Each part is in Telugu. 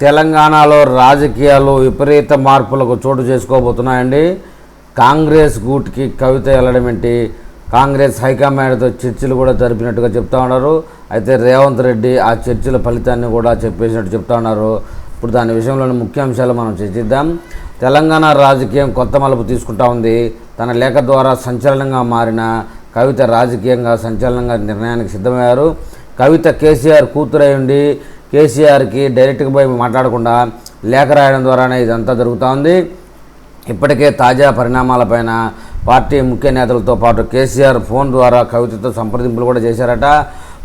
తెలంగాణలో రాజకీయాలు విపరీత మార్పులకు చోటు చేసుకోబోతున్నాయండి. కాంగ్రెస్ గూట్కి కవిత వెళ్ళడం ఏంటి? కాంగ్రెస్ హైకమాండ్తో చర్చలు కూడా జరిపినట్టుగా చెప్తా ఉన్నారు. అయితే రేవంత్ రెడ్డి ఆ చర్చల ఫలితాన్ని కూడా చెప్పేసినట్టు చెప్తా ఉన్నారు. ఇప్పుడు దాని విషయంలోని ముఖ్యాంశాలు మనం చర్చిద్దాం. తెలంగాణ రాజకీయం కొత్త మలుపు తీసుకుంటా ఉంది. తన లేఖ ద్వారా సంచలనంగా మారిన కవిత రాజకీయంగా సంచలనంగా నిర్ణయానికి సిద్ధమయ్యారు. కవిత కేసీఆర్ కూతురై ఉండి కేసీఆర్కి డైరెక్ట్గా పోయి మాట్లాడకుండా లేఖ రాయడం ద్వారానే ఇదంతా జరుగుతూ ఉంది ఇప్పటికే తాజా పరిణామాలపైన పార్టీ ముఖ్య నేతలతో పాటు కేసీఆర్ ఫోన్ ద్వారా కవితతో సంప్రదింపులు కూడా చేశారట.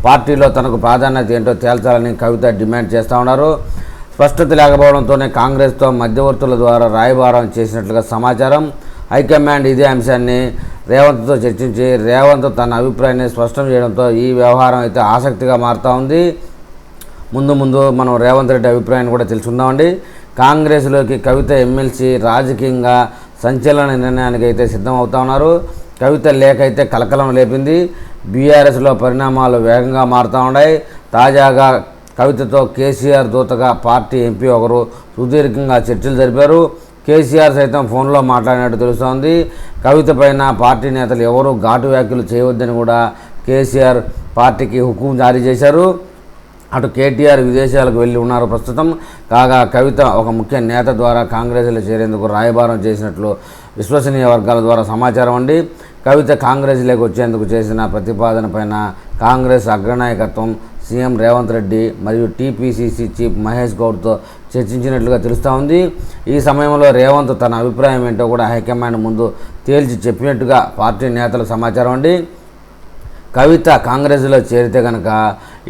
పార్టీలో తనకు ప్రాధాన్యత ఏంటో తేల్చాలని కవిత డిమాండ్ చేస్తూ ఉన్నారు. స్పష్టత లేకపోవడంతోనే కాంగ్రెస్తో మధ్యవర్తుల ద్వారా రాయబారం చేసినట్లుగా సమాచారం. హైకమాండ్ ఇదే అంశాన్ని రేవంత్తో చర్చించి రేవంత్ తన అభిప్రాయాన్ని స్పష్టం చేయడంతో ఈ వ్యవహారం అయితే ఆసక్తిగా మారుతూ ఉంది. ముందు ముందు మనం రేవంత్ రెడ్డి అభిప్రాయాన్ని కూడా తెలుసుకుందామండి. కాంగ్రెస్లోకి కవిత ఎమ్మెల్సీ రాజకీయంగా సంచలన నిర్ణయానికి అయితే సిద్ధం అవుతా ఉన్నారు. కవిత లేఖ అయితే కలకలం లేపింది. బీఆర్ఎస్లో పరిణామాలు వేగంగా మారుతూ ఉన్నాయి. తాజాగా కవితతో కేసీఆర్ దూతగా పార్టీ ఎంపీ ఒకరు సుదీర్ఘంగా చర్చలు జరిపారు. కేసీఆర్ సైతం ఫోన్లో మాట్లాడినట్టు తెలుస్తోంది. కవిత పైన పార్టీ నేతలు ఎవరూ ఘాటు వ్యాఖ్యలు చేయవద్దని కూడా కేసీఆర్ పార్టీకి హుకుం జారీ చేశారు. అటు కేటీఆర్ విదేశాలకు వెళ్ళి ఉన్నారు ప్రస్తుతం. కాగా కవిత ఒక ముఖ్య నేత ద్వారా కాంగ్రెస్లో చేరేందుకు రాయబారం చేసినట్లు విశ్వసనీయ వర్గాల ద్వారా సమాచారం అండి. కవిత కాంగ్రెస్లోకి వచ్చేందుకు చేసిన ప్రతిపాదన పైన కాంగ్రెస్ అగ్రనాయకత్వం సీఎం రేవంత్ రెడ్డి మరియు టీపీసీసీ చీఫ్ మహేష్ గౌడ్తో చర్చించినట్లుగా తెలుస్తూ ఉంది. ఈ సమయంలో రేవంత్ తన అభిప్రాయం ఏంటో కూడా హైకమాండ్ ముందు తేల్చి చెప్పినట్టుగా పార్టీ నేతల సమాచారం అండి. కవిత కాంగ్రెస్లో చేరితే కనుక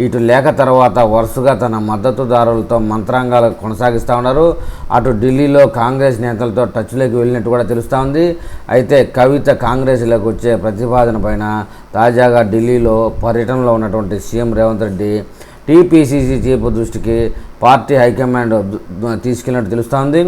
ఇటు లేఖ తర్వాత వరుసగా తన మద్దతుదారులతో మంత్రాంగాలు కొనసాగిస్తూ ఉన్నారు. అటు ఢిల్లీలో కాంగ్రెస్ నేతలతో టచ్లోకి వెళ్ళినట్టు కూడా తెలుస్తూ ఉంది. అయితే కవిత కాంగ్రెస్లోకి వచ్చే ప్రతిపాదన పైన తాజాగా ఢిల్లీలో పర్యటనలో ఉన్నటువంటి CM Revanth Reddy TPCC chief దృష్టికి పార్టీ హైకమాండ్ తీసుకెళ్ళినట్టు తెలుస్తోంది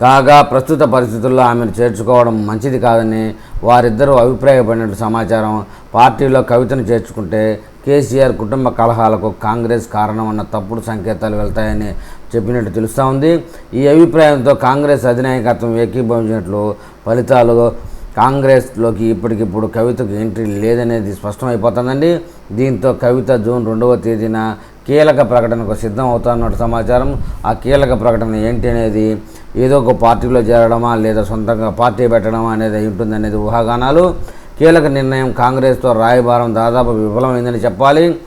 కాగా ప్రస్తుత పరిస్థితుల్లో ఆమెను చేర్చుకోవడం మంచిది కాదని వారిద్దరూ అభిప్రాయపడినట్టు సమాచారం పార్టీలో కవితను చేర్చుకుంటే కేసీఆర్ కుటుంబ కలహాలకు కాంగ్రెస్ కారణమన్న తప్పుడు సంకేతాలు వెళ్తాయని చెప్పినట్టు తెలుస్తూ ఉంది. ఈ అభిప్రాయంతో కాంగ్రెస్ అధినాయకత్వం ఏకీభవించినట్లు ఫలితాలు కాంగ్రెస్లోకి ఇప్పటికిప్పుడు కవితకు ఎంట్రీ లేదనేది స్పష్టమైపోతుందండి. దీంతో కవిత జూన్ రెండవ తేదీన కీలక ప్రకటనకు సిద్ధం అవుతున్నట్టు సమాచారం. ఆ కీలక ప్రకటన ఏంటి అనేది ఏదో ఒక పార్టీలో చేరడమా లేదా సొంతంగా పార్టీ పెట్టడమా అనేది ఉంటుందనేది ఊహాగానాలు. కీలక నిర్ణయం కాంగ్రెస్తో రాయబారం దాదాపు విఫలమైందని చెప్పాలి.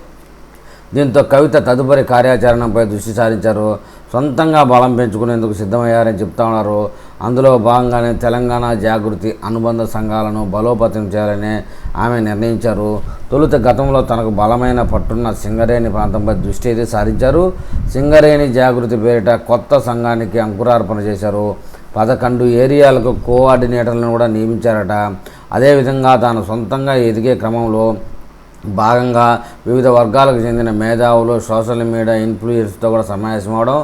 దీంతో కవిత తదుపరి కార్యాచరణపై దృష్టి సారించారు. సొంతంగా బలం పెంచుకునేందుకు సిద్ధమయ్యారని చెప్తా ఉన్నారు. అందులో భాగంగానే తెలంగాణ జాగృతి అనుబంధ సంఘాలను బలోపేతం చేయాలని ఆమె నిర్ణయించారు. తొలుత గతంలో తనకు బలమైన పట్టున్న సింగరేణి ప్రాంతంపై దృష్టి అయితే సారించారు. సింగరేణి జాగృతి పేరిట కొత్త సంఘానికి అంకురార్పణ చేశారు. పదకొండు ఏరియాలకు కోఆర్డినేటర్లను కూడా నియమించారట. అదేవిధంగా తాను సొంతంగా ఎదిగే క్రమంలో భాగంగా వివిధ వర్గాలకు చెందిన మేధావులు సోషల్ మీడియా ఇన్ఫ్లుయెన్స్తో కూడా సమావేశం అవడం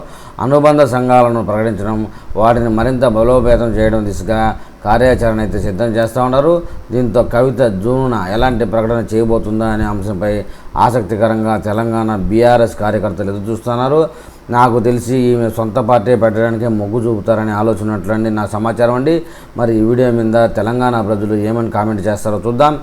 అనుబంధ సంఘాలను ప్రకటించడం వాటిని మరింత బలోపేతం చేయడం దిశగా కార్యాచరణ అయితే సిద్ధం చేస్తూ ఉన్నారు. దీంతో కవిత జూన్న ఎలాంటి ప్రకటన చేయబోతుందా అనే అంశంపై ఆసక్తికరంగా తెలంగాణ బీఆర్ఎస్ కార్యకర్తలు ఎదురు చూస్తున్నారు నాకు తెలిసి ఈమె సొంత పార్టీ పెట్టడానికే మొగ్గు చూపుతారనే ఆలోచనట్లండి నా సమాచారం అండి. మరి ఈ వీడియో మీద తెలంగాణ ప్రజలు ఏమని కామెంట్ చేస్తారో చూద్దాం.